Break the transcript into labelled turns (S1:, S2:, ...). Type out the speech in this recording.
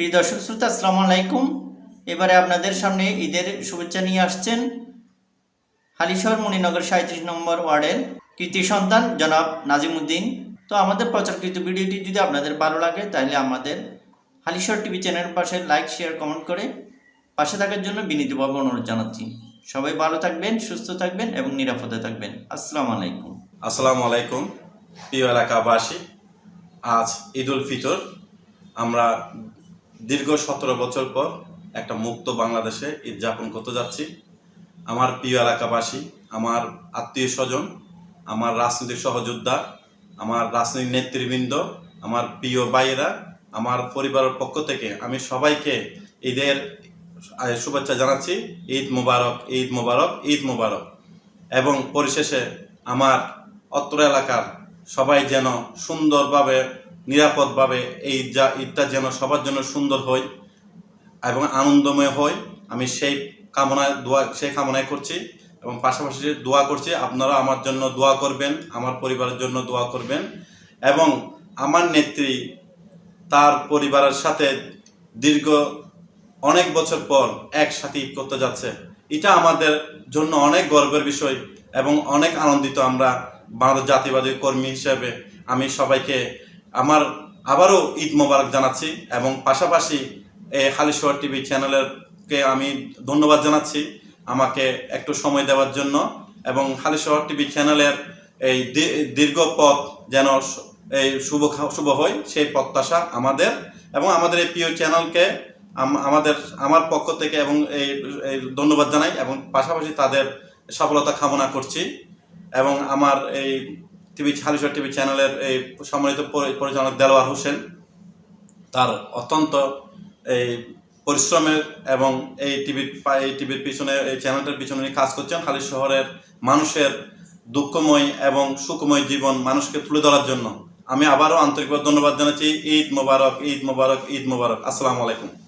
S1: প্রিয় দর্শক শ্রোতা, আসসালামু আলাইকুম। এবারে আপনাদের সামনে ঈদের শুভেচ্ছা নিয়ে আসছেন হালিশহর মণিনগর সাঁত্রিশ নম্বর ওয়ার্ডের কৃতি সন্তান জনাব নাজিমুদ্দিন তো আমাদের প্রচারকৃত ভিডিওটি যদি আপনাদের ভালো লাগে, তাহলে আমাদের হালিশহর টিভি চ্যানেলের পাশে লাইক, শেয়ার, কমেন্ট করে পাশে থাকার জন্য বিনীতভাবে অনুরোধ জানাচ্ছি। সবাই ভালো থাকবেন, সুস্থ থাকবেন এবং নিরাপদে থাকবেন। আসসালামু আলাইকুম।
S2: আসসালামু আলাইকুম, প্রিয় এলাকাবাসী। আজ ঈদ উল ফিতর। আমরা দীর্ঘ সতেরো বছর পর একটা মুক্ত বাংলাদেশে ঈদ যাপন করতে যাচ্ছি। আমার প্রিয় এলাকাবাসী, আমার আত্মীয় স্বজন, আমার রাজনৈতিক সহযোদ্ধা, আমার রাজনৈতিক নেতৃবৃন্দ, আমার প্রিয় ভাইয়েরা, আমার পরিবারের পক্ষ থেকে আমি সবাইকে ঈদের শুভেচ্ছা জানাচ্ছি। ঈদ মোবারক ঈদ মোবারক ঈদ মোবারক। এবং পরিশেষে আমার অত্র এলাকার সবাই যেন সুন্দরভাবে নিরাপদভাবে এই যা ঈদটা যেন সবার জন্য সুন্দর হয় এবং আনন্দময় হয়, আমি সেই কামনায় দোয়া, সেই কামনায় করছি এবং পাশাপাশি দোয়া করছি, আপনারা আমার জন্য দোয়া করবেন, আমার পরিবারের জন্য দোয়া করবেন এবং আমার নেত্রী তার পরিবারের সাথে দীর্ঘ অনেক বছর পর একসাথে ঈদ করতে যাচ্ছে। এটা আমাদের জন্য অনেক গর্বের বিষয় এবং অনেক আনন্দিত আমরা বাংলাদেশ জাতিবাদী কর্মী হিসেবে আমি সবাইকে আমার আবারও ঈদ মোবারক জানাচ্ছি এবং পাশাপাশি এই হালিশহর টিভি চ্যানেলেরকে আমি ধন্যবাদ জানাচ্ছি আমাকে একটু সময় দেওয়ার জন্য এবং হালিশহর টিভি চ্যানেলের এই দীর্ঘ পথ যেন এই শুভ শুভ হয় সেই প্রত্যাশা আমাদের এবং আমাদের এই প্রিয় চ্যানেলকে আমাদের, আমার পক্ষ থেকে এবং এই ধন্যবাদ জানাই এবং পাশাপাশি তাদের সফলতা কামনা করছি এবং আমার এই টিভি, হালিশহর টিভি চ্যানেলের এই সম্মানিত পরি- পরিচালক দেলোয়ার হোসেন, তার অত্যন্ত এই পরিশ্রমের এবং এই টিভির এই টিভির পিছনে, এই চ্যানেলটার পিছনে উনি কাজ করছেন হালি শহরের মানুষের দুঃখময় এবং সুখময় জীবন মানুষকে তুলে ধরার জন্য। আমি আবারও আন্তরিকভাবে ধন্যবাদ জানাচ্ছি, ঈদ মোবারক ঈদ মোবারক ঈদ মোবারক। আসসালামু আলাইকুম।